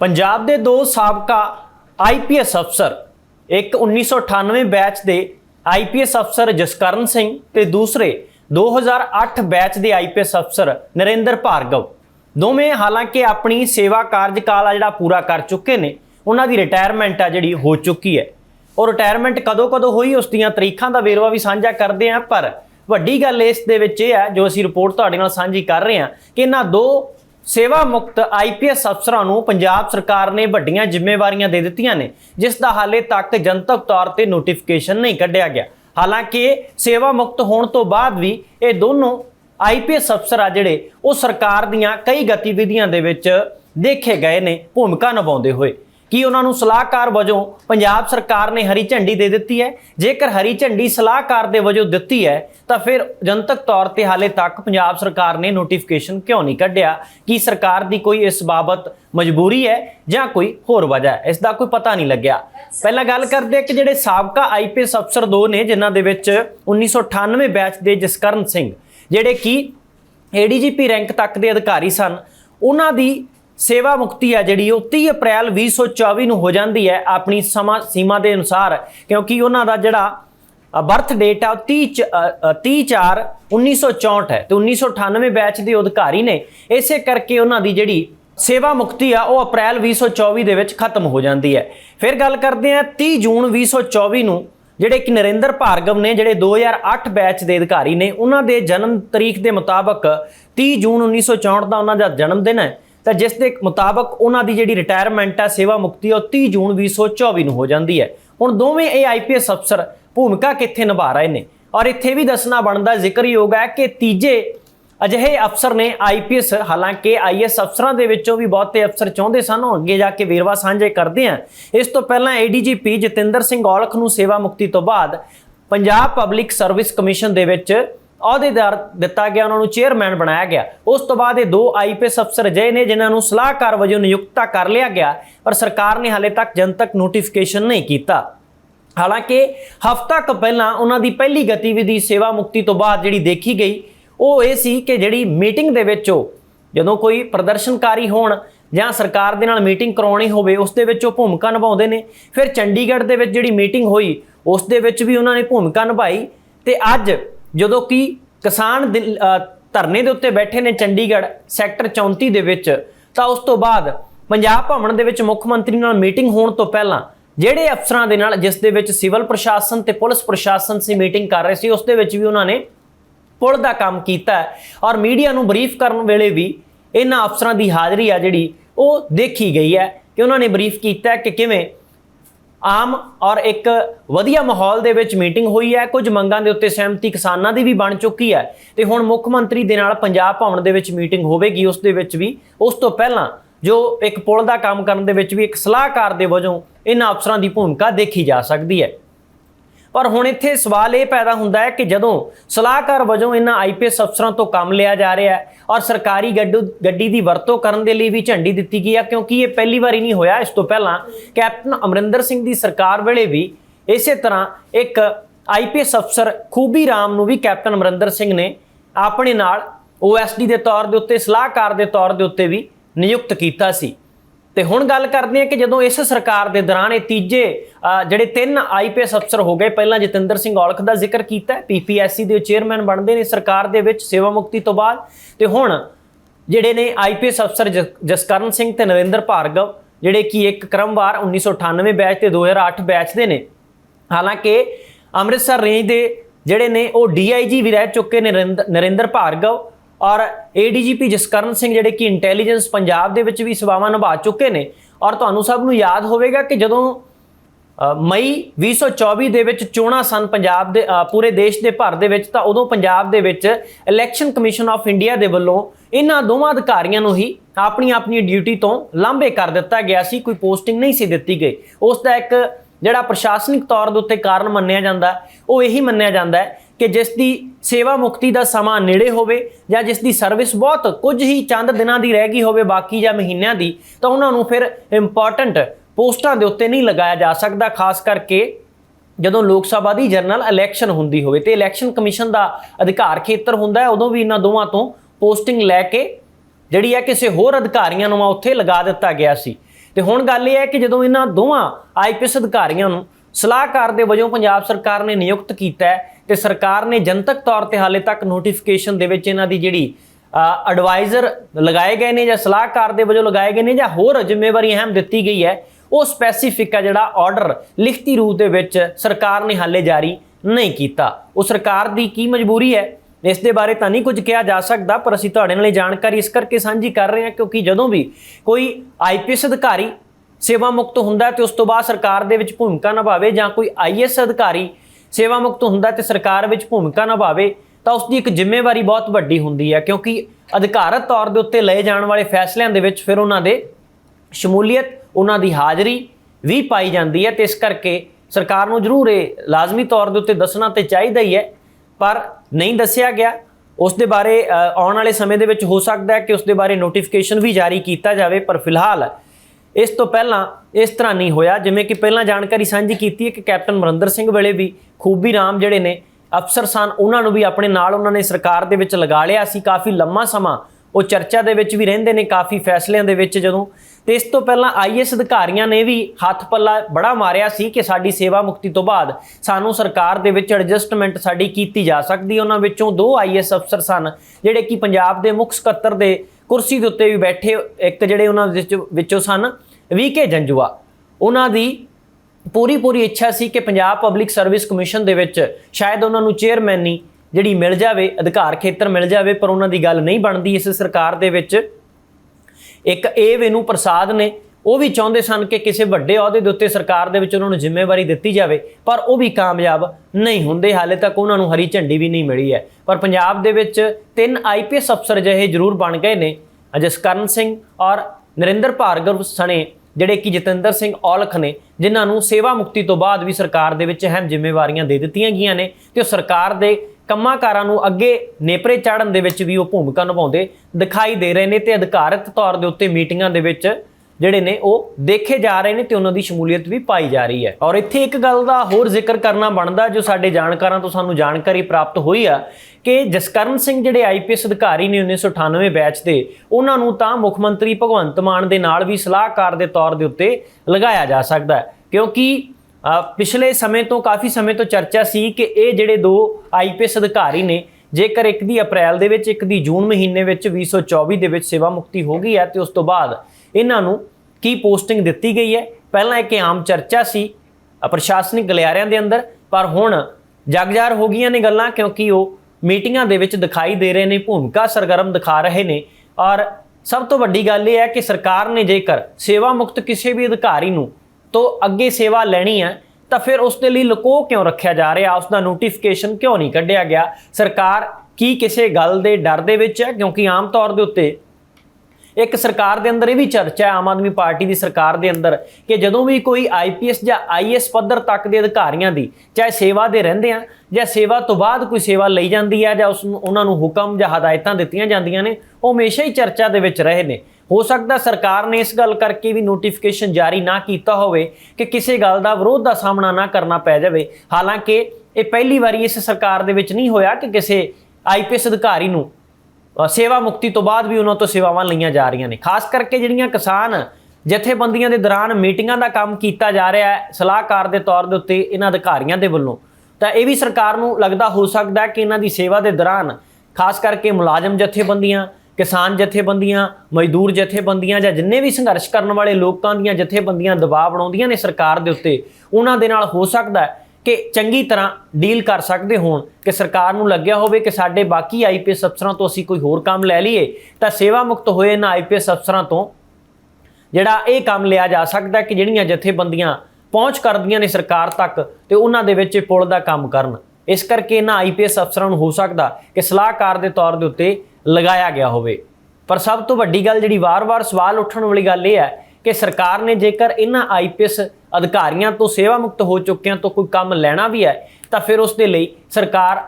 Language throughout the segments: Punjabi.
ਪੰਜਾਬ ਦੇ ਦੋ ਸਾਬਕਾ ਆਈਪੀਐਸ ਅਫਸਰ, ਇੱਕ 1998 ਬੈਚ ਦੇ ਆਈਪੀਐਸ ਅਫਸਰ ਜਸਕਰਨ ਸਿੰਘ ਤੇ ਦੂਸਰੇ 2008 ਬੈਚ ਦੇ ਆਈਪੀਐਸ ਅਫਸਰ ਨਰਿੰਦਰ ਭਾਰਗਵ। ਦੋਵੇਂ ਹਾਲਾਂਕਿ ਆਪਣੀ ਸੇਵਾ ਕਾਰਜਕਾਲ ਆ ਜਿਹੜਾ ਪੂਰਾ ਕਰ ਚੁੱਕੇ ਨੇ, ਉਹਨਾਂ ਦੀ ਰਿਟਾਇਰਮੈਂਟ ਆ ਜਿਹੜੀ ਹੋ ਚੁੱਕੀ ਹੈ। ਉਹ ਰਿਟਾਇਰਮੈਂਟ ਕਦੋਂ ਕਦੋਂ ਹੋਈ, ਉਸ ਦੀਆਂ ਤਰੀਕਾਂ ਦਾ ਵੇਰਵਾ ਵੀ ਸਾਂਝਾ ਕਰਦੇ ਹਾਂ, ਪਰ ਵੱਡੀ ਗੱਲ ਇਸ ਦੇ ਵਿੱਚ ਇਹ ਹੈ, ਜੋ ਅਸੀਂ ਰਿਪੋਰਟ ਤੁਹਾਡੇ ਨਾਲ ਸਾਂਝੀ ਕਰ ਰਹੇ ਹਾਂ, ਕਿ ਇਹਨਾਂ ਦੋ ਸੇਵਾ ਮੁਕਤ ਆਈਪੀਐਸ ਅਫਸਰਾਂ ਨੂੰ ਪੰਜਾਬ ਸਰਕਾਰ ਨੇ ਵੱਡੀਆਂ ਜ਼ਿੰਮੇਵਾਰੀਆਂ ਦੇ ਦਿੱਤੀਆਂ ਨੇ, ਜਿਸ ਦਾ ਹਾਲੇ ਤੱਕ ਜਨਤਕ ਤੌਰ ਤੇ ਨੋਟੀਫਿਕੇਸ਼ਨ ਨਹੀਂ ਕੱਢਿਆ ਗਿਆ। ਹਾਲਾਂਕਿ ਸੇਵਾ ਮੁਕਤ ਹੋਣ ਤੋਂ ਬਾਅਦ ਵੀ ਇਹ ਦੋਨੋਂ ਆਈਪੀਐਸ ਅਫਸਰ ਆ ਜਿਹੜੇ, ਉਹ ਸਰਕਾਰ ਦੀਆਂ ਕਈ ਗਤੀਵਿਧੀਆਂ ਦੇ ਵਿੱਚ ਦੇਖੇ ਗਏ ਨੇ, ਭੂਮਿਕਾ ਨਿਭਾਉਂਦੇ ਹੋਏ। ਕੀ ਉਹਨਾਂ ਨੂੰ ਸਲਾਹਕਾਰ ਵਜੋਂ ਪੰਜਾਬ ਸਰਕਾਰ ਨੇ ਹਰੀ ਝੰਡੀ ਦੇ ਦਿੱਤੀ ਹੈ? ਜੇਕਰ ਹਰੀ ਝੰਡੀ ਸਲਾਹਕਾਰ ਦੇ ਵਜੋਂ ਦਿੱਤੀ ਹੈ, ਤਾਂ ਫਿਰ ਜਨਤਕ ਤੌਰ ਤੇ ਹਾਲੇ ਤੱਕ ਪੰਜਾਬ ਸਰਕਾਰ ਨੇ ਨੋਟੀਫਿਕੇਸ਼ਨ ਕਿਉਂ ਨਹੀਂ ਕੱਢਿਆ? ਕੀ ਸਰਕਾਰ ਦੀ ਕੋਈ ਇਸ ਬਾਬਤ ਮਜਬੂਰੀ ਹੈ ਜਾਂ ਕੋਈ ਹੋਰ ਵਜ੍ਹਾ ਹੈ? ਇਸ ਦਾ ਕੋਈ ਪਤਾ ਨਹੀਂ ਲੱਗਿਆ। ਪਹਿਲਾਂ ਗੱਲ ਕਰਦੇ ਕਿ ਜਿਹੜੇ ਸਾਬਕਾ ਆਈਪੀਐਸ ਅਫਸਰ ਦੋ ਨੇ, ਜਿਨ੍ਹਾਂ ਦੇ ਵਿੱਚ 1998 ਬੈਚ ਦੇ ਜਸਕਰਨ ਸਿੰਘ, ਜਿਹੜੇ ਕਿ ਏਡੀਜੀਪੀ ਰੈਂਕ ਤੱਕ ਦੇ ਅਧਿਕਾਰੀ ਸਨ, ਉਹਨਾਂ ਦੀ ਸੇਵਾ ਮੁਕਤੀ ਹੈ ਜਿਹੜੀ ਉਹ 30 ਅਪ੍ਰੈਲ 2024 ਨੂੰ ਹੋ ਜਾਂਦੀ ਹੈ ਆਪਣੀ ਸਮਾਂ ਸੀਮਾ ਦੇ ਅਨੁਸਾਰ ਕਿਉਂਕਿ ਉਹਨਾਂ ਦਾ ਜਿਹੜਾ ਬਰਥ ਡੇਟ ਆ ਉਹ 30 ਚ- ਅ, ਅ, 30 4 1964 ਹੈ ਤੇ 1998 ਬੈਚ ਦੇ ਅਧਿਕਾਰੀ ਨੇ ਇਸੇ ਕਰਕੇ ਉਹਨਾਂ ਦੀ ਜਿਹੜੀ ਸੇਵਾ ਮੁਕਤੀ ਆ ਉਹ ਅਪ੍ਰੈਲ 2024 ਦੇ ਵਿੱਚ ਖਤਮ ਹੋ ਜਾਂਦੀ ਹੈ। ਫਿਰ ਗੱਲ ਕਰਦੇ ਹਾਂ 30 ਜੂਨ 2024 ਨੂੰ ਜਿਹੜੇ ਕਿ ਨਰਿੰਦਰ ਭਾਰਗਵ ਨੇ ਜਿਹੜੇ 2008 ਬੈਚ ਦੇ ਅਧਿਕਾਰੀ ਨੇ ਉਹਨਾਂ ਦੇ ਜਨਮ ਤਰੀਕ ਦੇ ਮੁਤਾਬਕ 30 ਜੂਨ 1964 ਦਾ ਉਹਨਾਂ ਦਾ ਜਨਮ ਦਿਨ ਹੈ। ਤਾਂ ਜਿਸ ਦੇ ਮੁਤਾਬਕ ਉਹਨਾਂ ਦੀ ਜਿਹੜੀ ਰਿਟਾਇਰਮੈਂਟ ਹੈ ਸੇਵਾ ਮੁਕਤੀ ਉਹ 30 ਜੂਨ 2024 ਨੂੰ ਹੋ ਜਾਂਦੀ ਹੈ। ਹੁਣ ਦੋਵੇਂ ਇਹ ਆਈਪੀਐਸ ਅਫਸਰ ਭੂਮਿਕਾ ਕਿੱਥੇ ਨਿਭਾ ਰਹੇ ਨੇ? ਔਰ ਇੱਥੇ ਵੀ ਦੱਸਣਾ ਬਣਦਾ, ਜ਼ਿਕਰਯੋਗ ਹੈ ਕਿ ਤੀਜੇ ਅਜਿਹੇ ਅਫਸਰ ਨੇ ਆਈਪੀਐਸ ਹਾਲਾਂਕਿ ਆਈਐਸ ਅਫਸਰਾਂ ਦੇ ਵਿੱਚੋਂ ਵੀ ਬਹੁਤੇ ਅਫਸਰ ਚਾਹੁੰਦੇ ਸਨ, ਉਹ ਅੱਗੇ ਜਾ ਕੇ ਵੇਰਵਾ ਸਾਂਝੇ ਕਰਦੇ ਆ। ਇਸ ਤੋਂ ਪਹਿਲਾਂ ਏਡੀਜੀਪੀ ਜਤਿੰਦਰ ਸਿੰਘ ਔਲਖ ਨੂੰ ਸੇਵਾ ਮੁਕਤੀ ਤੋਂ ਬਾਅਦ ਪੰਜਾਬ ਪਬਲਿਕ ਸਰਵਿਸ ਕਮਿਸ਼ਨ ਦੇ ਵਿੱਚ ਅਹੁਦੇਦਾਰ ਦਿੱਤਾ ਗਿਆ, ਉਹਨਾਂ ਨੂੰ ਚੇਅਰਮੈਨ ਬਣਾਇਆ ਗਿਆ। ਉਸ ਤੋਂ ਬਾਅਦ ਇਹ ਦੋ ਆਈਪੀਐਸ ਅਫਸਰ ਅਜਿਹੇ ਨੇ ਜਿਨ੍ਹਾਂ ਨੂੰ ਸਲਾਹਕਾਰ ਵਜੋਂ ਨਿਯੁਕਤਾ ਕਰ ਲਿਆ ਗਿਆ, ਪਰ ਸਰਕਾਰ ਨੇ ਹਾਲੇ ਤੱਕ ਜਨਤਕ ਨੋਟੀਫਿਕੇਸ਼ਨ ਨਹੀਂ ਕੀਤਾ। ਹਾਲਾਂਕਿ, ਹਫ਼ਤਾ ਕੁ ਪਹਿਲਾਂ ਉਹਨਾਂ ਦੀ ਪਹਿਲੀ ਗਤੀਵਿਧੀ ਸੇਵਾ ਮੁਕਤੀ ਤੋਂ ਬਾਅਦ ਜਿਹੜੀ ਦੇਖੀ ਗਈ, ਉਹ ਇਹ ਸੀ ਕਿ ਜਿਹੜੀ ਮੀਟਿੰਗ ਦੇ ਵਿੱਚ ਉਹ, ਜਦੋਂ ਕੋਈ ਪ੍ਰਦਰਸ਼ਨਕਾਰੀ ਹੋਣ ਜਾਂ ਸਰਕਾਰ ਦੇ ਨਾਲ ਮੀਟਿੰਗ ਕਰਾਉਣੀ ਹੋਵੇ, ਉਸ ਦੇ ਵਿੱਚ ਉਹ ਭੂਮਿਕਾ ਨਿਭਾਉਂਦੇ ਨੇ। ਫਿਰ ਚੰਡੀਗੜ੍ਹ ਦੇ ਵਿੱਚ ਜਿਹੜੀ ਮੀਟਿੰਗ ਹੋਈ, ਉਸ ਦੇ ਵਿੱਚ ਵੀ ਉਹਨਾਂ ਨੇ ਭੂਮਿਕਾ ਨਿਭਾਈ ਤੇ ਅੱਜ ਜਦੋਂ ਕਿ ਕਿਸਾਨ ਦਿਲ- ਧਰਨੇ ਦੇ ਉੱਤੇ ਬੈਠੇ ਨੇ ਚੰਡੀਗੜ੍ਹ ਸੈਕਟਰ 34 ਦੇ ਵਿੱਚ, ਤਾਂ ਉਸ ਤੋਂ ਬਾਅਦ ਪੰਜਾਬ ਭਵਨ ਦੇ ਵਿੱਚ ਮੁੱਖ ਮੰਤਰੀ ਨਾਲ ਮੀਟਿੰਗ ਹੋਣ ਤੋਂ ਪਹਿਲਾਂ ਜਿਹੜੇ ਅਫਸਰਾਂ ਦੇ ਨਾਲ, ਜਿਸ ਦੇ ਵਿੱਚ ਸਿਵਲ ਪ੍ਰਸ਼ਾਸਨ ਤੇ ਪੁਲਿਸ ਪ੍ਰਸ਼ਾਸਨ ਸੀ ਮੀਟਿੰਗ ਕਰ ਰਹੇ ਸੀ, ਉਸ ਦੇ ਵਿੱਚ ਵੀ ਉਹਨਾਂ ਨੇ ਪੁਲ ਦਾ ਕੰਮ ਕੀਤਾ ਔਰ ਮੀਡੀਆ ਨੂੰ ਬਰੀਫ ਕਰਨ ਵੇਲੇ ਵੀ ਇਹਨਾਂ ਅਫਸਰਾਂ ਦੀ ਹਾਜ਼ਰੀ ਆ ਜਿਹੜੀ ਉਹ ਦੇਖੀ ਗਈ ਹੈ ਕਿ ਉਹਨਾਂ ਨੇ ਬਰੀਫ ਕੀਤਾ ਕਿ ਕਿਵੇਂ ਆਮ ਔਰ ਇੱਕ ਵਧੀਆ ਮਾਹੌਲ ਦੇ ਵਿੱਚ ਮੀਟਿੰਗ ਹੋਈ ਹੈ। ਕੁਝ ਮੰਗਾਂ ਦੇ ਉੱਤੇ ਸਹਿਮਤੀ ਕਿਸਾਨਾਂ ਦੀ ਵੀ ਬਣ ਚੁੱਕੀ ਹੈ। ਤੇ ਹੁਣ ਮੁੱਖ ਮੰਤਰੀ ਦੇ ਨਾਲ ਪੰਜਾਬ ਭਵਨ ਦੇ ਵਿੱਚ ਮੀਟਿੰਗ ਹੋਵੇਗੀ। ਉਸ ਦੇ ਵਿੱਚ ਵੀ, ਉਸ ਤੋਂ ਪਹਿਲਾਂ ਜੋ ਇੱਕ ਪੁਲ ਦਾ ਕੰਮ ਕਰਨ ਦੇ ਵਿੱਚ ਵੀ ਇੱਕ ਸਲਾਹਕਾਰ ਦੇ ਵਜੋਂ ਇਹਨਾਂ ਅਫਸਰਾਂ ਦੀ ਭੂਮਿਕਾ ਦੇਖੀ ਜਾ ਸਕਦੀ ਹੈ। ਪਰ ਹੁਣ ਇੱਥੇ ਸਵਾਲ ਇਹ ਪੈਦਾ ਹੁੰਦਾ ਹੈ ਕਿ ਜਦੋਂ ਸਲਾਹਕਾਰ ਵਜੋਂ ਇਹਨਾਂ ਆਈਪੀਐਸ ਅਫਸਰਾਂ ਤੋਂ ਕੰਮ ਲਿਆ ਜਾ ਰਿਹਾ ਹੈ ਔਰ ਸਰਕਾਰੀ ਗੱਡੂ, ਗੱਡੀ ਦੀ ਵਰਤੋਂ ਕਰਨ ਦੇ ਲਈ ਵੀ ਝੰਡੀ ਦਿੱਤੀ ਗਈ ਹੈ, ਕਿਉਂਕਿ ਇਹ ਪਹਿਲੀ ਵਾਰੀ ਨਹੀਂ ਹੋਇਆ। ਇਸ ਤੋਂ ਪਹਿਲਾਂ ਕੈਪਟਨ ਅਮਰਿੰਦਰ ਸਿੰਘ ਦੀ ਸਰਕਾਰ ਵੇਲੇ ਵੀ ਇਸੇ ਤਰ੍ਹਾਂ ਇੱਕ ਆਈਪੀਐਸ ਅਫਸਰ ਖੂਬੀ ਰਾਮ ਨੂੰ ਵੀ ਕੈਪਟਨ ਅਮਰਿੰਦਰ ਸਿੰਘ ਨੇ ਆਪਣੇ ਨਾਲ ਓਐਸਡੀ ਦੇ ਤੌਰ ਦੇ ਉੱਤੇ, ਸਲਾਹਕਾਰ ਦੇ ਤੌਰ ਦੇ ਉੱਤੇ ਵੀ ਨਿਯੁਕਤ ਕੀਤਾ ਸੀ। ਤੇ ਹੁਣ ਗੱਲ ਕਰਦੇ ਹਾਂ ਕਿ ਜਦੋਂ ਇਸ ਸਰਕਾਰ ਦੇ ਦੌਰਾਨ ਇਹ ਤੀਜੇ ਜਿਹੜੇ ਤਿੰਨ ਆਈਪੀਐਸ ਅਫਸਰ ਹੋ ਗਏ, ਪਹਿਲਾਂ ਜਤਿੰਦਰ ਸਿੰਘ ਔਲਖ ਦਾ ਜ਼ਿਕਰ ਕੀਤਾ ਪੀਪੀਐਸਸੀ ਦੇ ਚੇਅਰਮੈਨ ਬਣਦੇ ਨੇ ਸਰਕਾਰ ਦੇ ਵਿੱਚ ਸੇਵਾ ਮੁਕਤੀ ਤੋਂ ਬਾਅਦ। ਤੇ ਹੁਣ ਜਿਹੜੇ ਨੇ ਆਈਪੀਐਸ ਅਫਸਰ ਜ- ਜਸਕਰਨ ਸਿੰਘ ਤੇ ਨਰਿੰਦਰ ਭਾਰਗਵ, ਜਿਹੜੇ ਕਿ ਇੱਕ ਕ੍ਰਮਵਾਰ 1998 ਬੈਚ ਤੇ 2008 ਬੈਚ ਦੇ ਨੇ। ਹਾਲਾਂਕਿ ਅੰਮ੍ਰਿਤਸਰ ਰੇਂਜ ਦੇ ਜਿਹੜੇ ਨੇ ਉਹ ਡੀਆਈਜੀ ਵੀ ਰਹਿ ਚੁੱਕੇ ਨੇ ਨਰਿੰਦਰ- ਨਰਿੰਦਰ ਭਾਰਗਵ। ਔਰ ਏਡੀਜੀਪੀ ਜਸਕਰਨ ਸਿੰਘ ਜਿਹੜੇ ਕਿ ਇੰਟੈਲੀਜੈਂਸ ਪੰਜਾਬ ਦੇ ਵਿੱਚ ਵੀ ਸੇਵਾਵਾਂ ਨਿਭਾ ਚੁੱਕੇ ਨੇ ਔਰ ਤੁਹਾਨੂੰ ਸਭ ਨੂੰ ਯਾਦ ਹੋਵੇਗਾ ਕਿ ਜਦੋਂ ਅ, ਮਈ 2024 ਦੇ ਵਿੱਚ ਚੋਣਾਂ ਸਨ ਪੰਜਾਬ ਦੇ ਪੂਰੇ ਦੇਸ਼ ਦੇ ਭਰ ਦੇ ਵਿੱਚ ਤਾਂ ਉਦੋਂ ਪੰਜਾਬ ਦੇ ਵਿੱਚ ਇਲੈਕਸ਼ਨ ਕਮਿਸ਼ਨ ਆਫ ਇੰਡੀਆ ਦੇ ਵੱਲੋਂ ਇਹਨਾਂ ਦੋਵਾਂ ਅਧਿਕਾਰੀਆਂ ਨੂੰ ਹੀ ਆਪਣੀ ਆਪਣੀ ਡਿਊਟੀ ਤੋਂ ਲਾਂਭੇ ਕਰ ਦਿੱਤਾ ਗਿਆ ਸੀ ਕੋਈ ਪੋਸਟਿੰਗ ਨਹੀਂ ਸੀ ਦਿੱਤੀ ਗਈ। ਉਸ ਦਾ ਇੱਕ ਜਿਹੜਾ ਪ੍ਰਸ਼ਾਸਨਿਕ ਤੌਰ ਦੇ ਉੱਤੇ ਕਾਰਨ ਮੰਨਿਆ ਜਾਂਦਾ ਉਹ ਇਹੀ ਮੰਨਿਆ ਜਾਂਦਾ ਹੈ ਕਿ ਜਿਸ ਦੀ ਸੇਵਾ ਮੁਕਤੀ ਦਾ ਸਮਾਂ ਨੇੜੇ ਹੋਵੇ ਜਾਂ ਜਿਸ ਦੀ ਸਰਵਿਸ ਬਹੁਤ ਕੁਝ ਹੀ ਚੰਦ ਦਿਨਾਂ ਦੀ ਰਹਿ ਗਈ ਹੋਵੇ, ਬਾਕੀ ਜਾਂ ਮਹੀਨਿਆਂ ਦੀ, ਤਾਂ ਉਹਨਾਂ ਨੂੰ ਫਿਰ ਇੰਪੋਰਟੈਂਟ ਪੋਸਟਾਂ ਦੇ ਉੱਤੇ ਨਹੀਂ ਲਗਾਇਆ ਜਾ ਸਕਦਾ, ਖਾਸ ਕਰਕੇ ਜਦੋਂ ਲੋਕ ਸਭਾ ਦੀ ਜਨਰਲ ਇਲੈਕਸ਼ਨ ਹੁੰਦੀ ਹੋਵੇ। ਤੇ ਇਲੈਕਸ਼ਨ ਕਮਿਸ਼ਨ ਦਾ ਅਧਿਕਾਰ ਖੇਤਰ ਹੁੰਦਾ ਹੈ, ਉਦੋਂ ਵੀ ਇਹਨਾਂ ਦੋਵਾਂ ਤੋਂ ਪੋਸਟਿੰਗ ਲੈ ਕੇ ਜਿਹੜੀ ਹੈ ਕਿਸੇ ਹੋਰ ਅਧਿਕਾਰੀਆਂ ਨੂੰ ਉੱਥੇ ਲਗਾ ਦਿੱਤਾ ਗਿਆ ਸੀ। ਤੇ ਹੁਣ ਗੱਲ ਇਹ ਹੈ ਕਿ ਜਦੋਂ ਇਹਨਾਂ ਦੋਵਾਂ ਆਈਪੀਐਸ ਅਧਿਕਾਰੀਆਂ ਨੂੰ ਸਲਾਹਕਾਰ ਦੇ ਵਜੋਂ ਪੰਜਾਬ ਸਰਕਾਰ ਨੇ ਨਿਯੁਕਤ ਕੀਤਾ ਹੈ ਤੇ ਸਰਕਾਰ ਨੇ ਜਨਤਕ ਤੌਰ ਤੇ ਹਾਲੇ ਤੱਕ ਨੋਟੀਫਿਕੇਸ਼ਨ ਦੇ ਵਿੱਚ ਇਹਨਾਂ ਦੀ ਜਿਹੜੀ ਐਡਵਾਈਜ਼ਰ ਲਗਾਏ ਗਏ ਨੇ ਜਾਂ ਸਲਾਹਕਾਰ ਦੇ ਵਜੋਂ ਲਗਾਏ ਗਏ ਨੇ ਜਾਂ ਹੋਰ ਜ਼ਿੰਮੇਵਾਰੀ ਅਹਿਮ ਦਿੱਤੀ ਗਈ ਹੈ, ਉਹ ਸਪੈਸੀਫਿਕ ਆ ਜਿਹੜਾ ਆਰਡਰ ਲਿਖਤੀ ਰੂਪ ਦੇ ਵਿੱਚ ਸਰਕਾਰ ਨੇ ਹਾਲੇ ਜਾਰੀ ਨਹੀਂ ਕੀਤਾ। ਉਹ ਸਰਕਾਰ ਦੀ ਕੀ ਮਜਬੂਰੀ ਹੈ, ਇਸ ਦੇ ਬਾਰੇ ਤਾਂ ਨਹੀਂ ਕੁਝ ਕਿਹਾ ਜਾ ਸਕਦਾ, ਪਰ ਅਸੀਂ ਤੁਹਾਡੇ ਨਾਲ ਇਹ ਜਾਣਕਾਰੀ ਇਸ ਕਰਕੇ ਸਾਂਝੀ ਕਰ ਰਹੇ ਹਾਂ ਕਿਉਂਕਿ ਜਦੋਂ ਵੀ ਕੋਈ ਆਈਪੀਐਸ ਅਧਿਕਾਰੀ ਸੇਵਾ ਮੁਕਤ ਹੁੰਦਾ ਹੈ ਤੇ ਉਸ ਤੋਂ ਬਾਅਦ ਸਰਕਾਰ ਦੇ ਵਿੱਚ ਭੂਮਿਕਾ ਨਿਭਾਵੇ ਜਾਂ ਕੋਈ ਆਈਐਸ ਅਧਿਕਾਰੀ ਸੇਵਾ ਮੁਕਤ ਹੁੰਦਾ ਹੈ ਤੇ ਸਰਕਾਰ ਵਿੱਚ ਭੂਮਿਕਾ ਨਿਭਾਵੇ ਤਾਂ ਉਸ ਦੀ ਇੱਕ ਜ਼ਿੰਮੇਵਾਰੀ ਬਹੁਤ ਵੱਡੀ ਹੁੰਦੀ ਹੈ, ਕਿਉਂਕਿ ਅਧਿਕਾਰਤ ਤੌਰ ਦੇ ਉੱਤੇ ਲਏ ਜਾਣ ਵਾਲੇ ਫੈਸਲਿਆਂ ਦੇ ਵਿੱਚ ਫਿਰ ਉਹਨਾਂ ਦੇ ਸ਼ਮੂਲੀਅਤ, ਉਹਨਾਂ ਦੀ ਹਾਜ਼ਰੀ ਵੀ ਪਾਈ ਜਾਂਦੀ ਹੈ ਤੇ ਇਸ ਕਰਕੇ ਸਰਕਾਰ ਨੂੰ ਜ਼ਰੂਰ ਇਹ ਲਾਜ਼ਮੀ ਤੌਰ ਦੇ ਉੱਤੇ ਦੱਸਣਾ ਤੇ ਚਾਹੀਦਾ ਹੀ ਹੈ, ਪਰ ਨਹੀਂ ਦੱਸਿਆ ਗਿਆ। ਉਸ ਦੇ ਬਾਰੇ ਆਉਣ ਵਾਲੇ ਸਮੇਂ ਦੇ ਵਿੱਚ ਹੋ ਸਕਦਾ ਹੈ ਕਿ ਉਸ ਦੇ ਬਾਰੇ ਨੋਟੀਫਿਕੇਸ਼ਨ ਵੀ ਜਾਰੀ ਕੀਤਾ ਜਾਵੇ, ਪਰ ਫਿਲਹਾਲ ਇਸ ਤੋਂ ਪਹਿਲਾਂ ਇਸ ਤਰ੍ਹਾਂ ਨਹੀਂ ਹੋਇਆ, ਜਿਵੇਂ ਕਿ ਪਹਿਲਾਂ ਜਾਣਕਾਰੀ ਸਾਂਝੀ ਕੀਤੀ ਹੈ ਕਿ ਕੈਪਟਨ ਅਮਰਿੰਦਰ ਸਿੰਘ ਵੇਲੇ ਵੀ ਖੂਬੀ ਰਾਮ ਜਿਹੜੇ ਨੇ, ਅਫਸਰ ਸਨ, ਉਹਨਾਂ ਨੂੰ ਵੀ ਆਪਣੇ ਨਾਲ ਉਹਨਾਂ ਨੇ ਸਰਕਾਰ ਦੇ ਵਿੱਚ ਲਗਾ ਲਿਆ ਸੀ। ਕਾਫੀ ਲੰਮਾ ਸਮਾਂ ਉਹ ਚਰਚਾ ਦੇ ਵਿੱਚ ਵੀ ਰਹਿੰਦੇ ਨੇ, ਕਾਫੀ ਫੈਸਲਿਆਂ ਦੇ ਵਿੱਚ ਜਦੋਂ। ਤੇ ਇਸ ਤੋਂ ਪਹਿਲਾਂ ਆਈਐਸ ਅਧਿਕਾਰੀਆਂ ਨੇ ਵੀ ਹੱਥ ਪੱਲਾ ਬੜਾ ਮਾਰਿਆ ਸੀ ਕਿ ਸਾਡੀ ਸੇਵਾ ਮੁਕਤੀ ਤੋਂ ਬਾਅਦ ਸਾਨੂੰ ਸਰਕਾਰ ਦੇ ਵਿੱਚ ਐਡਜਸਟਮੈਂਟ ਸਾਡੀ ਕੀਤੀ ਜਾ ਸਕਦੀ। ਉਹਨਾਂ ਵਿੱਚੋਂ ਦੋ ਆਈਐਸ ਅਫਸਰ ਸਨ, ਜਿਹੜੇ ਕਿ ਪੰਜਾਬ ਦੇ ਮੁੱਖ ਸਕੱਤਰ ਦੇ ਕੁਰਸੀ ਦੇ ਉੱਤੇ ਵੀ ਬੈਠੇ ਇੱਕ ਜਿਹੜੇ ਉਹਨਾਂ ਵਿੱਚ ਵਿੱਚੋਂ ਸਨ ਵੀਕੇ ਜੰਜੂਆ। ਉਹਨਾਂ ਦੀ ਪੂਰੀ ਪੂਰੀ ਇੱਛਾ ਸੀ ਕਿ ਪੰਜਾਬ ਪਬਲਿਕ ਸਰਵਿਸ ਕਮਿਸ਼ਨ ਦੇ ਵਿੱਚ ਸ਼ਾਇਦ ਉਹਨਾਂ ਨੂੰ ਚੇਅਰਮੈਨੀ ਜਿਹੜੀ ਮਿਲ ਜਾਵੇ, ਅਧਿਕਾਰ ਖੇਤਰ ਮਿਲ ਜਾਵੇ, ਪਰ ਉਹਨਾਂ ਦੀ ਗੱਲ ਨਹੀਂ ਬਣਦੀ। ਇਸ ਸਰਕਾਰ ਦੇ ਵਿੱਚ ਇੱਕ ਏ ਵੇਨੂ ਪ੍ਰਸਾਦ ਨੇ ਉਹ ਵੀ ਚਾਹੁੰਦੇ ਸਨ ਕਿ ਕਿਸੇ ਵੱਡੇ ਅਹੁਦੇ ਦੇ ਉੱਤੇ ਸਰਕਾਰ ਦੇ ਵਿੱਚ ਉਹਨਾਂ ਨੂੰ ਜ਼ਿੰਮੇਵਾਰੀ ਦਿੱਤੀ ਜਾਵੇ, ਪਰ ਉਹ ਵੀ ਕਾਮਯਾਬ ਨਹੀਂ ਹੁੰਦੇ। ਹਾਲੇ ਤੱਕ ਉਹਨਾਂ ਨੂੰ ਹਰੀ ਝੰਡੀ ਵੀ ਨਹੀਂ ਮਿਲੀ ਹੈ। ਪਰ ਪੰਜਾਬ ਦੇ ਵਿੱਚ ਤਿੰਨ ਆਈਪੀਐਸ ਅਫਸਰ ਜਿਹੇ ਜ਼ਰੂਰ ਬਣ ਗਏ ਨੇ, ਜਸਕਰਨ ਸਿੰਘ ਔਰ ਨਰਿੰਦਰ ਭਾਰਗਵ ਸਣੇ, ਜਿਹੜੇ ਕਿ ਜਤਿੰਦਰ ਸਿੰਘ ਔਲਖ ਨੇ, ਜਿਨ੍ਹਾਂ ਨੂੰ ਸੇਵਾ ਮੁਕਤੀ ਤੋਂ ਬਾਅਦ ਵੀ ਸਰਕਾਰ ਦੇ ਵਿੱਚ ਅਹਿਮ ਜ਼ਿੰਮੇਵਾਰੀਆਂ ਦੇ ਦਿੱਤੀਆਂ ਗਈਆਂ ਨੇ ਤੇ ਉਹ ਸਰਕਾਰ ਦੇ ਕੰਮਾਂਕਾਰਾਂ ਨੂੰ ਅੱਗੇ ਨੇਪਰੇ ਚਾੜਨ ਦੇ ਵਿੱਚ ਵੀ ਉਹ ਭੂਮਿਕਾ ਨਿਭਾਉਂਦੇ ਦਿਖਾਈ ਦੇ ਰਹੇ ਨੇ ਤੇ ਅਧਿਕਾਰਤ ਤੌਰ ਦੇ ਉੱਤੇ ਮੀਟਿੰਗਾਂ ਦੇ ਵਿੱਚ ਜਿਹੜੇ ਨੇ ਉਹ ਦੇਖੇ ਜਾ ਰਹੇ ਨੇ ਤੇ ਉਹਨਾਂ ਦੀ ਸ਼ਮੂਲੀਅਤ ਵੀ ਪਾਈ ਜਾ ਰਹੀ ਹੈ। ਔਰ ਇੱਥੇ ਇੱਕ ਗੱਲ ਦਾ ਹੋਰ ਜ਼ਿਕਰ ਕਰਨਾ ਬਣਦਾ, ਜੋ ਸਾਡੇ ਜਾਣਕਾਰਾਂ ਤੋਂ ਸਾਨੂੰ ਜਾਣਕਾਰੀ ਪ੍ਰਾਪਤ ਹੋਈ ਆ ਕਿ ਜਸਕਰਨ ਸਿੰਘ ਜਿਹੜੇ ਆਈਪੀਐਸ ਅਧਿਕਾਰੀ ਨੇ 1998 ਬੈਚ ਦੇ, ਉਹਨਾਂ ਨੂੰ ਤਾਂ ਮੁੱਖ ਮੰਤਰੀ ਭਗਵੰਤ ਮਾਨ ਦੇ ਨਾਲ ਵੀ ਸਲਾਹਕਾਰ ਦੇ ਤੌਰ ਦੇ ਉੱਤੇ ਲਗਾਇਆ ਜਾ ਸਕਦਾ ਹੈ। ਕਿਉਂਕਿ ਪਿਛਲੇ ਸਮੇਂ ਤੋਂ, ਕਾਫੀ ਸਮੇਂ ਤੋਂ ਚਰਚਾ ਸੀ ਕਿ ਇਹ ਜਿਹੜੇ ਦੋ ਆਈਪੀਐਸ ਅਧਿਕਾਰੀ ਨੇ, ਜੇਕਰ ਇੱਕ ਦੀ ਅਪ੍ਰੈਲ ਦੇ ਵਿੱਚ, ਇੱਕ ਦੀ ਜੂਨ ਮਹੀਨੇ ਵਿੱਚ 2024 ਦੇ ਵਿੱਚ ਸੇਵਾ ਮੁਕਤੀ ਹੋ ਗਈ ਹੈ ਤੇ ਉਸ ਤੋਂ ਬਾਅਦ ਇਹਨਾਂ ਨੂੰ ਕੀ ਪੋਸਟਿੰਗ ਦਿੱਤੀ ਗਈ ਹੈ? ਪਹਿਲਾਂ ਇੱਕ ਆਮ ਚਰਚਾ ਸੀ ਪ੍ਰਸ਼ਾਸਨਿਕ ਗਲਿਆਰਿਆਂ ਦੇ ਅੰਦਰ, ਪਰ ਹੁਣ ਜਗਜਾਰ ਹੋ ਗਈਆਂ ਨੇ ਗੱਲਾਂ ਕਿਉਂਕਿ ਉਹ ਮੀਟਿੰਗਾਂ ਦੇ ਵਿੱਚ ਦਿਖਾਈ ਦੇ ਰਹੇ ਨੇ, ਭੂਮਿਕਾ ਸਰਗਰਮ ਦਿਖਾ ਰਹੇ ਨੇ ਔਰ ਸਭ ਤੋਂ ਵੱਡੀ ਗੱਲ ਇਹ ਹੈ ਕਿ ਸਰਕਾਰ ਨੇ ਜੇਕਰ ਸੇਵਾ ਮੁਕਤ ਕਿਸੇ ਵੀ ਅਧਿਕਾਰੀ ਨੂੰ ਤੋਂ ਅੱਗੇ ਸੇਵਾ ਲੈਣੀ ਹੈ, ਤਾਂ ਫਿਰ ਉਸ ਦੇ ਲਈ ਲੁਕੋ ਕਿਉਂ ਰੱਖਿਆ ਜਾ ਰਿਹਾ? ਉਸ ਦਾ ਨੋਟੀਫਿਕੇਸ਼ਨ ਕਿਉਂ ਨਹੀਂ ਕੱਢਿਆ ਗਿਆ? ਸਰਕਾਰ ਕੀ ਕਿਸੇ ਗੱਲ ਦੇ ਡਰ ਦੇ ਵਿੱਚ ਹੈ? ਕਿਉਂਕਿ ਆਮ ਤੌਰ ਦੇ ਉੱਤੇ ਇੱਕ ਸਰਕਾਰ ਦੇ ਅੰਦਰ ਇਹ ਵੀ ਚਰਚਾ ਹੈ, ਆਮ ਆਦਮੀ ਪਾਰਟੀ ਦੀ ਸਰਕਾਰ ਦੇ ਅੰਦਰ ਕਿ ਜਦੋਂ ਵੀ ਕੋਈ ਆਈਪੀਐਸ ਜਾਂ ਆਈਐਸ ਪੱਧਰ ਤੱਕ ਦੇ ਅਧਿਕਾਰੀਆਂ ਦੀ ਚਾਹੇ ਸੇਵਾ ਦੇ ਰਹਿੰਦੇ ਆ ਜਾਂ ਸੇਵਾ ਤੋਂ ਬਾਅਦ ਕੋਈ ਸੇਵਾ ਲਈ ਜਾਂਦੀ ਹੈ ਜਾਂ ਉਸ ਨੂੰ ਉਹਨਾਂ ਨੂੰ ਹੁਕਮ ਜਾਂ ਹਦਾਇਤਾਂ ਦਿੱਤੀਆਂ ਜਾਂਦੀਆਂ ਨੇ, ਉਹ ਹਮੇਸ਼ਾ ਹੀ ਚਰਚਾ ਦੇ ਵਿੱਚ ਰਹੇ ਨੇ। ਹੋ ਸਕਦਾ ਸਰਕਾਰ ਨੇ ਇਸ ਗੱਲ ਕਰਕੇ ਵੀ ਨੋਟੀਫਿਕੇਸ਼ਨ ਜਾਰੀ ਨਾ ਕੀਤਾ ਹੋਵੇ ਕਿ ਕਿਸੇ ਗੱਲ ਦਾ ਵਿਰੋਧ ਦਾ ਸਾਹਮਣਾ ਨਾ ਕਰਨਾ ਪੈ ਜਾਵੇ। ਹਾਲਾਂਕਿ ਇਹ ਪਹਿਲੀ ਵਾਰੀ ਇਸ ਸਰਕਾਰ ਦੇ ਵਿੱਚ ਨਹੀਂ ਹੋਇਆ ਕਿ ਕਿਸੇ ਆਈਪੀਐਸ ਅਧਿਕਾਰੀ ਨੂੰ ਸੇਵਾ ਮੁਕਤੀ ਤੋਂ ਬਾਅਦ ਵੀ ਉਹਨਾਂ ਤੋਂ ਸੇਵਾਵਾਂ ਲਈਆਂ ਜਾ ਰਹੀਆਂ ਨੇ। ਖਾਸ ਕਰਕੇ ਜਿਹੜੀਆਂ ਕਿਸਾਨ ਜਥੇਬੰਦੀਆਂ ਦੇ ਦੌਰਾਨ ਮੀਟਿੰਗਾਂ ਦਾ ਕੰਮ ਕੀਤਾ ਜਾ ਰਿਹਾ ਹੈ, ਸਲਾਹਕਾਰ ਦੇ ਤੌਰ ਦੇ ਉੱਤੇ ਇਹਨਾਂ ਅਧਿਕਾਰੀਆਂ ਦੇ ਵੱਲੋਂ। ਤਾਂ ਇਹ ਵੀ ਸਰਕਾਰ ਨੂੰ ਲੱਗਦਾ ਹੋ ਸਕਦਾ ਕਿ ਇਹਨਾਂ ਦੀ ਸੇਵਾ ਦੇ ਦੌਰਾਨ ਖਾਸ ਕਰਕੇ ਮੁਲਾਜ਼ਮ ਜਥੇਬੰਦੀਆਂ, ਕਿਸਾਨ ਜਥੇਬੰਦੀਆਂ, ਮਜ਼ਦੂਰ ਜਥੇਬੰਦੀਆਂ ਜਾਂ ਜਿੰਨੇ ਵੀ ਸੰਘਰਸ਼ ਕਰਨ ਵਾਲੇ ਲੋਕਾਂ ਦੀਆਂ ਜਥੇਬੰਦੀਆਂ ਦਬਾਅ ਬਣਾਉਂਦੀਆਂ ਨੇ ਸਰਕਾਰ ਦੇ ਉੱਤੇ, ਉਹਨਾਂ ਦੇ ਨਾਲ ਹੋ ਸਕਦਾ ਕਿ ਚੰਗੀ ਤਰ੍ਹਾਂ ਡੀਲ ਕਰ ਸਕਦੇ ਹੋਣ, ਕਿ ਸਰਕਾਰ ਨੂੰ ਲੱਗਿਆ ਹੋਵੇ ਕਿ ਸਾਡੇ ਬਾਕੀ ਆਈਪੀਐਸ ਅਫਸਰਾਂ ਤੋਂ ਅਸੀਂ ਕੋਈ ਹੋਰ ਕੰਮ ਲੈ ਲਈਏ, ਤਾਂ ਸੇਵਾ ਮੁਕਤ ਹੋਏ ਇਹਨਾਂ ਆਈਪੀਐਸ ਅਫਸਰਾਂ ਤੋਂ। ਜਿਹੜਾ ਇਹ ਕੰਮ ਲਿਆ ਜਾ ਸਕਦਾ ਕਿ ਜਿਹੜੀਆਂ ਜਥੇਬੰਦੀਆਂ ਪਹੁੰਚ ਕਰਦੀਆਂ ਨੇ ਸਰਕਾਰ ਤੱਕ ਤੇ ਉਹਨਾਂ ਦੇ ਵਿੱਚ ਇਹ ਪੁਲ ਦਾ ਕੰਮ ਕਰਨ। ਇਸ ਕਰਕੇ ਇਹਨਾਂ ਆਈਪੀਐਸ ਅਫਸਰਾਂ ਨੂੰ ਹੋ ਸਕਦਾ ਕਿ ਸਲਾਹਕਾਰ ਦੇ ਤੌਰ ਦੇ ਉੱਤੇ ਲਗਾਇਆ ਗਿਆ ਹੋਵੇ। ਪਰ ਸਭ ਤੋਂ ਵੱਡੀ ਗੱਲ ਜਿਹੜੀ ਵਾਰ-ਵਾਰ ਸਵਾਲ ਉੱਠਣ ਵਾਲੀ ਗੱਲ ਇਹ ਹੈ ਕਿ ਸਰਕਾਰ ਨੇ ਜੇਕਰ ਇਹਨਾਂ ਆਈਪੀਐਸ ਅਧਿਕਾਰੀਆਂ ਤੋਂ ਸੇਵਾ ਮੁਕਤ ਹੋ ਚੁੱਕਿਆਂ ਤੋਂ ਕੋਈ ਕੰਮ ਲੈਣਾ ਵੀ ਹੈ, ਤਾਂ ਫਿਰ ਉਸ ਦੇ ਲਈ ਸਰਕਾਰ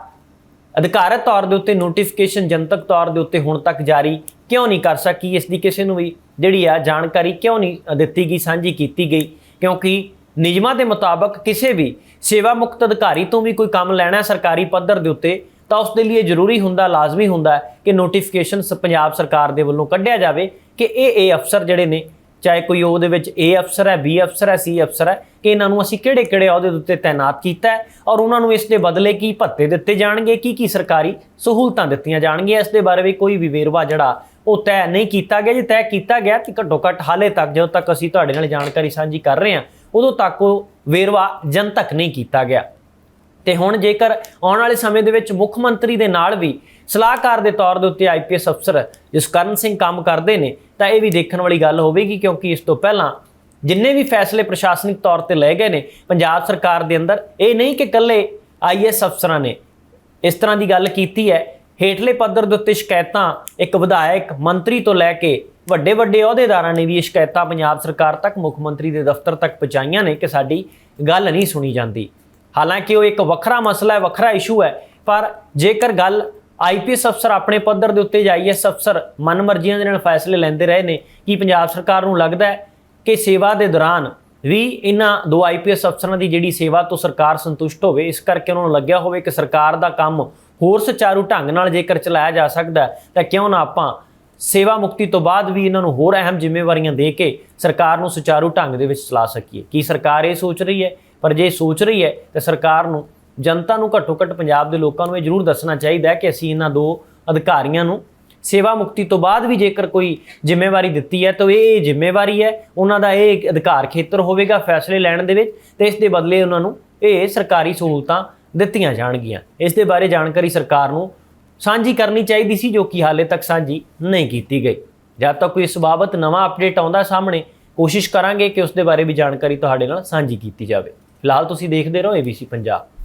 ਅਧਿਕਾਰਤ ਤੌਰ ਦੇ ਉੱਤੇ ਨੋਟੀਫਿਕੇਸ਼ਨ ਜਨਤਕ ਤੌਰ ਦੇ ਉੱਤੇ ਹੁਣ ਤੱਕ ਜਾਰੀ ਕਿਉਂ ਨਹੀਂ ਕਰ ਸਕੀ? ਇਸ ਦੀ ਕਿਸੇ ਨੂੰ ਵੀ ਜਿਹੜੀ ਆ ਜਾਣਕਾਰੀ ਕਿਉਂ ਨਹੀਂ ਦਿੱਤੀ ਗਈ, ਸਾਂਝੀ ਕੀਤੀ ਗਈ? ਕਿਉਂਕਿ ਨਿਯਮਾਂ ਦੇ ਮੁਤਾਬਕ ਕਿਸੇ ਵੀ ਸੇਵਾ ਮੁਕਤ ਅਧਿਕਾਰੀ ਤੋਂ ਵੀ ਕੋਈ ਕੰਮ ਲੈਣਾ ਸਰਕਾਰੀ ਪੱਧਰ ਦੇ ਉੱਤੇ, ਤਾਂ ਉਸ ਦੇ ਲਈ ਇਹ ਜ਼ਰੂਰੀ ਹੁੰਦਾ, ਲਾਜ਼ਮੀ ਹੁੰਦਾ ਕਿ ਨੋਟੀਫਿਕੇਸ਼ਨ ਪੰਜਾਬ ਸਰਕਾਰ ਦੇ ਵੱਲੋਂ ਕੱਢਿਆ ਜਾਵੇ ਕਿ ਇਹ ਇਹ ਅਫਸਰ ਜਿਹੜੇ ਨੇ ਚਾਹੇ ਕੋਈ ਉਹਦੇ ਵਿੱਚ ਏ ਅਫਸਰ ਹੈ ਬੀ ਅਫਸਰ ਹੈ ਸੀ ਅਫਸਰ ਹੈ, ਕਿ ਇਹਨਾਂ ਨੂੰ ਅਸੀਂ ਕਿਹੜੇ-ਕਿਹੜੇ ਅਹੁਦੇ ਉੱਤੇ ਤਾਇਨਾਤ ਕੀਤਾ ਹੈ ਔਰ ਉਹਨਾਂ ਨੂੰ ਇਸ ਦੇ ਬਦਲੇ ਕੀ ਭੱਤੇ ਦਿੱਤੇ ਜਾਣਗੇ, ਕੀ ਕੀ ਸਰਕਾਰੀ ਸਹੂਲਤਾਂ ਦਿੱਤੀਆਂ ਜਾਣਗੀਆਂ, ਇਸ ਦੇ ਬਾਰੇ ਵੀ ਕੋਈ ਵੀ ਵੇਰਵਾ ਜਿਹੜਾ ਉਹ ਤੈਅ ਨਹੀਂ ਕੀਤਾ ਗਿਆ। ਜੇ ਤੈਅ ਕੀਤਾ ਗਿਆ ਕਿ ਘੱਟੋ ਘੱਟ ਹਾਲੇ ਤੱਕ, ਜਦੋਂ ਤੱਕ ਅਸੀਂ ਤੁਹਾਡੇ ਨਾਲ ਜਾਣਕਾਰੀ ਸਾਂਝੀ ਕਰ ਰਹੇ ਹਾਂ, ਉਦੋਂ ਤੱਕ ਉਹ ਵੇਰਵਾ ਜਨਤਕ ਨਹੀਂ ਕੀਤਾ ਗਿਆ। ਤੇ ਹੁਣ ਜੇਕਰ ਆਉਣ ਵਾਲੇ ਸਮੇਂ ਦੇ ਵਿੱਚ ਮੁੱਖ ਮੰਤਰੀ ਦੇ ਨਾਲ ਵੀ ਸਲਾਹਕਾਰ ਦੇ ਤੌਰ ਦੇ ਉੱਤੇ ਆਈਪੀਐਸ ਅਫਸਰ ਜਸਕਰਨ ਸਿੰਘ ਕੰਮ ਕਰਦੇ ਨੇ, ਤਾਂ ਇਹ ਵੀ ਦੇਖਣ ਵਾਲੀ ਗੱਲ ਹੋਵੇਗੀ ਕਿਉਂਕਿ ਇਸ ਤੋਂ ਪਹਿਲਾਂ ਜਿੰਨੇ ਵੀ ਫੈਸਲੇ ਪ੍ਰਸ਼ਾਸਨਿਕ ਤੌਰ ਤੇ ਲਏ ਗਏ ਨੇ, ਪੰਜਾਬ ਸਰਕਾਰ ਦੇ ਅੰਦਰ ਇਹ ਨਹੀਂ ਕਿ ਇਕੱਲੇ ਆਈਐਸ ਅਫਸਰਾਂ ਨੇ ਇਸ ਤਰ੍ਹਾਂ ਦੀ ਗੱਲ ਕੀਤੀ ਹੈ। ਹੇਠਲੇ ਪੱਧਰ ਦੇ ਉੱਤੇ ਸ਼ਿਕਾਇਤਾਂ ਇੱਕ ਵਿਧਾਇਕ, ਮੰਤਰੀ ਤੋਂ ਲੈ ਕੇ ਵੱਡੇ ਵੱਡੇ ਅਹੁਦੇਦਾਰਾਂ ਨੇ ਵੀ ਇਹ ਸ਼ਿਕਾਇਤਾਂ ਪੰਜਾਬ ਸਰਕਾਰ ਤੱਕ, ਮੁੱਖ ਮੰਤਰੀ ਦੇ ਦਫ਼ਤਰ ਤੱਕ ਪਹੁੰਚਾਈਆਂ ਨੇ ਕਿ ਸਾਡੀ ਗੱਲ ਨਹੀਂ ਸੁਣੀ ਜਾਂਦੀ। ਹਾਲਾਂਕਿ ਉਹ ਇੱਕ ਵੱਖਰਾ ਮਸਲਾ ਹੈ, ਵੱਖਰਾ ਇਸ਼ੂ ਹੈ, ਪਰ ਜੇਕਰ ਗੱਲ ਆਈਪੀਐਸ ਅਫਸਰ ਆਪਣੇ ਪੱਧਰ ਦੇ ਉੱਤੇ ਆਈਐਸ ਅਫਸਰ ਮਨਮਰਜ਼ੀਆਂ ਦੇ ਨਾਲ ਫੈਸਲੇ ਲੈਂਦੇ ਰਹੇ ਨੇ। ਕਿ ਪੰਜਾਬ ਸਰਕਾਰ ਨੂੰ ਲੱਗਦਾ ਹੈ ਕਿ ਸੇਵਾ ਦੇ ਦੌਰਾਨ ਵੀ ਇਹਨਾਂ ਦੋ ਆਈਪੀਐਸ ਅਫਸਰਾਂ ਦੀ ਜਿਹੜੀ ਸੇਵਾ ਤੋਂ ਸਰਕਾਰ ਸੰਤੁਸ਼ਟ ਹੋਵੇ, ਇਸ ਕਰਕੇ ਉਹਨਾਂ ਨੂੰ ਲੱਗਿਆ ਹੋਵੇ ਕਿ ਸਰਕਾਰ ਦਾ ਕੰਮ ਹੋਰ ਸੁਚਾਰੂ ਢੰਗ ਨਾਲ ਜੇਕਰ ਚਲਾਇਆ ਜਾ ਸਕਦਾ ਤਾਂ ਕਿਉਂ ਨਾ ਆਪਾਂ ਸੇਵਾ ਮੁਕਤੀ ਤੋਂ ਬਾਅਦ ਵੀ ਇਹਨਾਂ ਨੂੰ ਹੋਰ ਅਹਿਮ ਜ਼ਿੰਮੇਵਾਰੀਆਂ ਦੇ ਕੇ ਸਰਕਾਰ ਨੂੰ ਸੁਚਾਰੂ ਢੰਗ ਦੇ ਵਿੱਚ ਚਲਾ ਸਕੀਏ। ਕੀ ਸਰਕਾਰ ਇਹ ਸੋਚ ਰਹੀ ਹੈ? ਪਰ ਜੇ ਸੋਚ ਰਹੀ ਹੈ, ਤਾਂ ਸਰਕਾਰ ਨੂੰ ਜਨਤਾ ਨੂੰ ਘੱਟੋ ਘੱਟ ਪੰਜਾਬ ਦੇ ਲੋਕਾਂ ਨੂੰ ਇਹ ਜ਼ਰੂਰ ਦੱਸਣਾ ਚਾਹੀਦਾ ਹੈ ਕਿ ਅਸੀਂ ਇਹਨਾਂ ਦੋ ਅਧਿਕਾਰੀਆਂ ਨੂੰ ਸੇਵਾ ਮੁਕਤੀ ਤੋਂ ਬਾਅਦ ਵੀ ਜੇਕਰ ਕੋਈ ਜ਼ਿੰਮੇਵਾਰੀ ਦਿੱਤੀ ਹੈ ਤਾਂ ਇਹ ਜ਼ਿੰਮੇਵਾਰੀ ਹੈ, ਉਹਨਾਂ ਦਾ ਇਹ ਅਧਿਕਾਰ ਖੇਤਰ ਹੋਵੇਗਾ ਫੈਸਲੇ ਲੈਣ ਦੇ ਵਿੱਚ ਤੇ ਇਸ ਦੇ ਬਦਲੇ ਉਹਨਾਂ ਨੂੰ ਇਹ ਸਰਕਾਰੀ ਸਹੂਲਤਾਂ ਦਿੱਤੀਆਂ ਜਾਣਗੀਆਂ। ਇਸ ਦੇ ਬਾਰੇ ਜਾਣਕਾਰੀ ਸਰਕਾਰ ਨੂੰ ਸਾਂਝੀ ਕਰਨੀ ਚਾਹੀਦੀ ਸੀ, ਜੋ ਕਿ ਹਾਲੇ ਤੱਕ ਸਾਂਝੀ ਨਹੀਂ ਕੀਤੀ ਗਈ। ਜਦ ਤੱਕ ਕੋਈ ਇਸ ਬਾਬਤ ਨਵਾਂ ਅਪਡੇਟ ਆਉਂਦਾ ਸਾਹਮਣੇ, ਕੋਸ਼ਿਸ਼ ਕਰਾਂਗੇ ਕਿ ਉਸ ਦੇ ਬਾਰੇ ਵੀ ਜਾਣਕਾਰੀ ਤੁਹਾਡੇ ਨਾਲ ਸਾਂਝੀ ਕੀਤੀ ਜਾਵੇ। ਫਿਲਹਾਲ ਤੁਸੀਂ ਦੇਖਦੇ ਰਹੋ ABC ਪੰਜਾਬ।